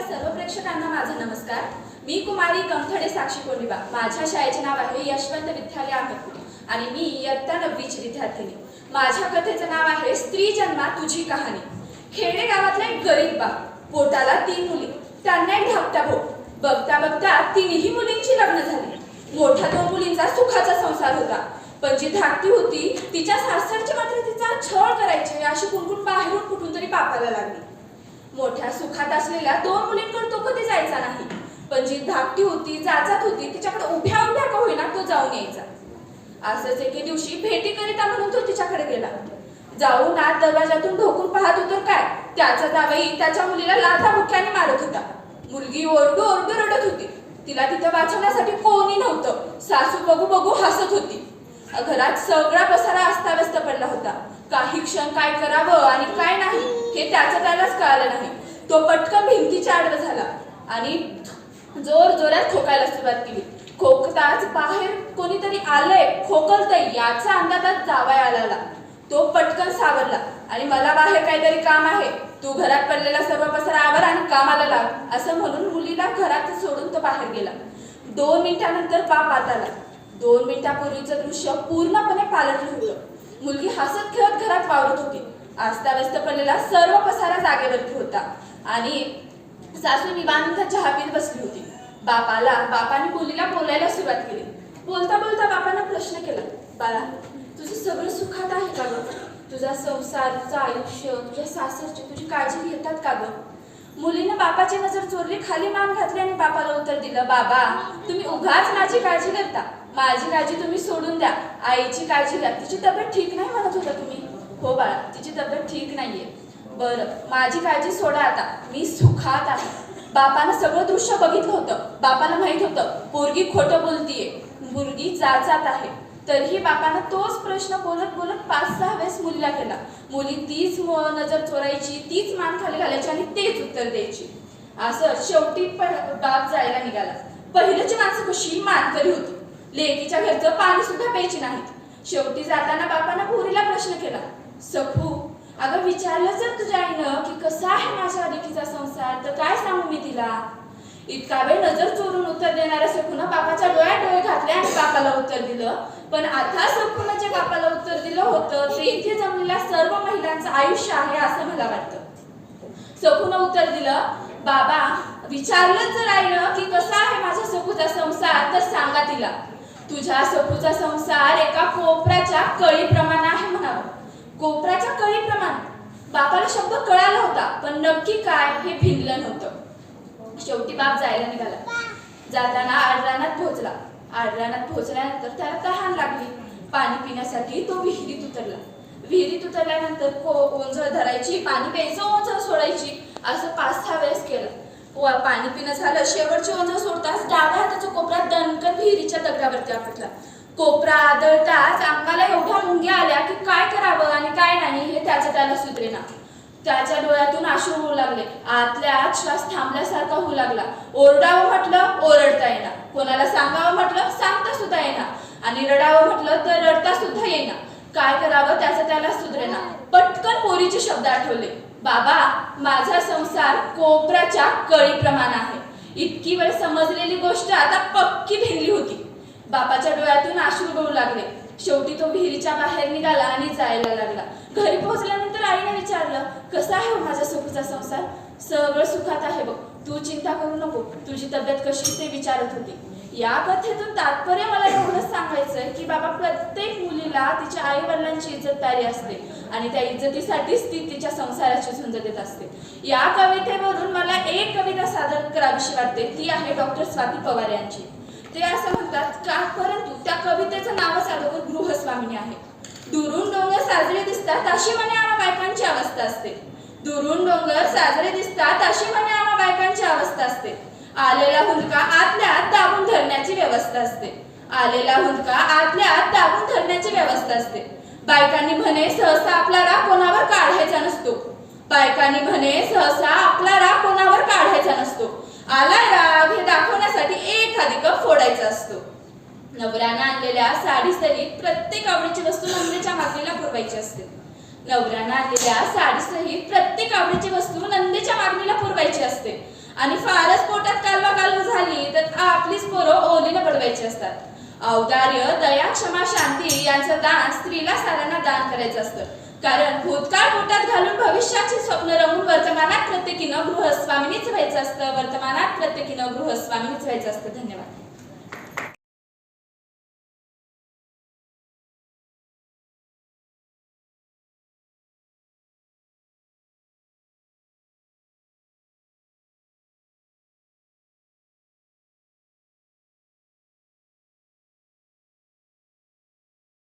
जमलेल्या सर्व प्रेक्षकांना माझा नमस्कार. मी कुमारी कमथडे साक्षी कोंडिबा. माझ्या शाळेचे नाव आहे यशवंत विद्यालय अहमदपूर आणि मी इयत्ता नववीची विद्यार्थिनी. माझ्या कथेचं नाव आहे स्त्री जन्मा तुझी कहाणी. खेडे गावातला एक गरीब बाप. पोटाला तीन मुली. त्यांना एक धाकटा भाऊ. बघता बघता तिन्ही मुलींची लग्न झाली. मोठ्या दोन मुलींचा सुखाचा संसार होता. पण जी धाकटी होती तिच्या सासरची मात्र तिचा छळ करायची अशी कुणकुण बाहेरून कुठून तरी पापाला लागली. मोठ्या सुखात असलेल्या दोन मुलींकडे तो कधी जायचा नाही. पण जी धाकटी होती जाचात होती तिच्याकडे उभ्या उभ्या का होईना तो जाऊन यायचा. असंच एके दिवशी भेटी करिता म्हणून तो तिच्याकडे गेला. जाऊन आत दरवाजातून ढोकून पाहत होतो काय त्याचा जावई त्याच्या मुलीला लाथा मुख्याने मारत होता. मुलगी ओरडू ओरडू रडत होती. तिला तिथं वाचवण्यासाठी कोणी नव्हतं. सासू बघू बघू हसत होती. घरात सगळा पसारा अस्ताव्यस्त पडला होता. काही क्षण काय करावं आणि काय नाही हे त्याचं त्यालाच कळालं नाही. तो पटकन भिंतीच्या आडवं झाला आणि जोर जोरात खोकायला सुरुवात केली. खोकताच बाहेर कोणीतरी आलंय खोकलतय याचा अंदाजात जावाय आला तो पटकन सावरला आणि मला बाहेर काहीतरी काम आहे. तू घरात पडलेला सर्व पसारा आवर आणि कामाला लाग असं म्हणून मुलीला घरात सोडून तो बाहेर गेला. दोन मिनिटानंतर बाप आत आला. दोन मिनिटापूर्वीचं दृश्य पूर्णपणे पालटलं होतं. मुलगी हसत खेळत घरात वावरत होती. अस्ताव्यस्त पडलेला सर्व पसारा जागेवरती होता. आणि सासू निवांत चहा पीत बसली होती. बापाला बापाने मुलीला बोलायला सुरुवात केली. बोलता बोलता बापानं प्रश्न केला बाळा तुझं सगळं सुखात आहे का गं? तुझा संसार तुझं आयुष्य तुझ्या सासरची तुझी काळजी घेतात का गं? मुलीनं बापाची नजर चोरली खाली मान घातली आणि बापाला उत्तर दिलं बाबा तुम्ही उगाच माझी काळजी करता. माझी काळजी तुम्ही सोडून द्या. आईची काळजी घ्या. तिची तब्येत ठीक नाही म्हणत होता तुम्ही? हो बाळा तिची तब्येत ठीक नाहीये. बरं माझी काळजी सोडा आता. मी सुखात आहे. बापानं सगळं दृश्य बघितलं होतं. बापाला माहीत होतं पोरगी खोटं बोलतीये. मुलगी जाचात आहे. तरीही बापानं तोच प्रश्न बोलत बोलत पाच सहा वेळेस मुलीला केला. मुली तीच नजर चोरायची तीच मान खाली घालायची आणि तेच उत्तर द्यायची. असं शेवटी पण बाप जायला निघाला. पहिलेची माणसं कशी मानकरी होती. लेकीच्या घरचं पाणी सुद्धा प्यायची नाहीत. शेवटी जाताना बापानं पोरीला प्रश्न केला सखू अगं विचारलं जर तुझ्या आईनं की कसा आहे माझ्या लेकीचा संसार तर काय सांगू मी तिला? इतका वेळ नजर चोरून उत्तर देणाऱ्या सखूनं बापाच्या डोळ्यात डोळे घातले आणि बापाला उत्तर दिलं. पण आता सखूनं जे बापाला उत्तर दिलं होतं ते इथे जमलेल्या सर्व महिलांचं आयुष्य आहे असं मला वाटतं. सखूनं उत्तर दिलं बाबा विचारलं जर आईनं की कसा आहे माझ्या सपूचा संसार? तर सांगा तिला तुझ्या सपूचा संसार एका कोपऱ्याच्या कळीप्रमाणे आहे म्हणावं. कोपऱ्याच्या कळीप्रमाणे? बापाला शब्द कळाला होता पण नक्की काय हे भिनलं नव्हतं. शेवटी बाप जायला निघाला. जाताना आडरानात पोहोचला. आडरानात पोहोचल्यानंतर त्याला तहान लागली. पाणी पिण्यासाठी तो विहिरीत उतरला. विहिरीत उतरल्यानंतर को ओंजळ धरायची पाणी प्यायचं ओंजळ सोडायची. असं पाच सहा वेळेस केलं. पाणी पिणं झालं. शेवटची ओंजळ सोडताच डाव्या हाताच्या कोपऱ्यात दणकन विहिरीच्या दगडावरती आपटला. कोपरा आदळताच अंगाला एवढ्या मुंग्या आल्या की काय करावं आणि काय नाही हे त्याचं त्याला सुधरेना. त्याच्या डोळ्यातून आशू होऊ लागले. आतल्या आत श्वास थांबल्यासारखा होऊ लागला. ओरडावं म्हटलं ओरडता येणार कोणाला सांगावं म्हटलं सांगता सुद्धा येणार आणि रडावं म्हटलं तर रडता सुद्धा येणार काय करावं त्याचं त्याला सुधरेना. पटकन मोरीचे शब्द आठवले. बाबा माझा संसार कोपराच्या कळीप्रमाण आहे. इतकी वेळ समजलेली गोष्ट आता पक्की भिनली होती. बापाच्या डोळ्यातून आश्रू गळू लागले. शेवटी तो विहिरीच्या बाहेर निघाला आणि जायला लागला. घरी पोहोचल्यानंतर आईने विचारलं कसा आहे हो माझा सुखचा संसार? सगळं सुखात आहे बघ. तू चिंता करू नको. तुझी तब्येत कशी ते विचारत होती. या कथेतून तात्पर्य मला एवढंच सांगायचंय की बाबा प्रत्येक मुलीला तिच्या आई वडिलांची इज्जतदारी असते आणि त्या इज्जतीसाठीच ती तिच्या संसाराची झुंज देत असते. या कवितेवरून मला एक कविता सादर करावीशी वाटते. ती आहे डॉक्टर स्वाती पवार यांची. ते असं म्हणतात का परंतु त्या कवितेचं नावच अगोदर गृहस्वामिनी आहे. दुरून डोंगर साजरे दिसतात अशी म्हणे आम्हा बायकांची अवस्था असते. दुरून डोंगर साजरे दिसतात अशी म्हणे आम्हा बायकांची अवस्था असते. आलेला हुंदका आतल्या आत दाबून धरण्याची व्यवस्था असते. आलेला हुंदका आतल्या आत दाबून धरण्याची व्यवस्था असते. बायकांनी म्हणे सहसा आपला राग कोणावर काढायचा नसतो. बायकांनी म्हणे सहसा आपला राग कोणावर काढायचा नसतो. आलाय राग हे दाखवण्यासाठी एखादी कप फोडायचा असतो. नवऱ्यानं आणलेल्या साडी सहित प्रत्येक आवडीची वस्तू नंदेच्या मागणीला पुरवायची असते. नवऱ्यानं आणलेल्या साडी सहित प्रत्येक आवडीची वस्तू नंदेच्या मागणीला पुरवायची असते. आणि फारच पोटात कालवा कालव झाली तर आपलीच पोरं ओलीनं पडवायची असतात. औदार्य दया क्षमा शांती यांचं दान स्त्रीला साऱ्यांना दान करायचं असतं. कारण भूतकाळ पोटात घालून भविष्याची स्वप्न रमून वर्तमानात प्रत्येकीनं गृहस्वामिनीच व्हायचं असतं. वर्तमानात प्रत्येकीनं गृहस्वामिनीच व्हायचं असतं. धन्यवाद.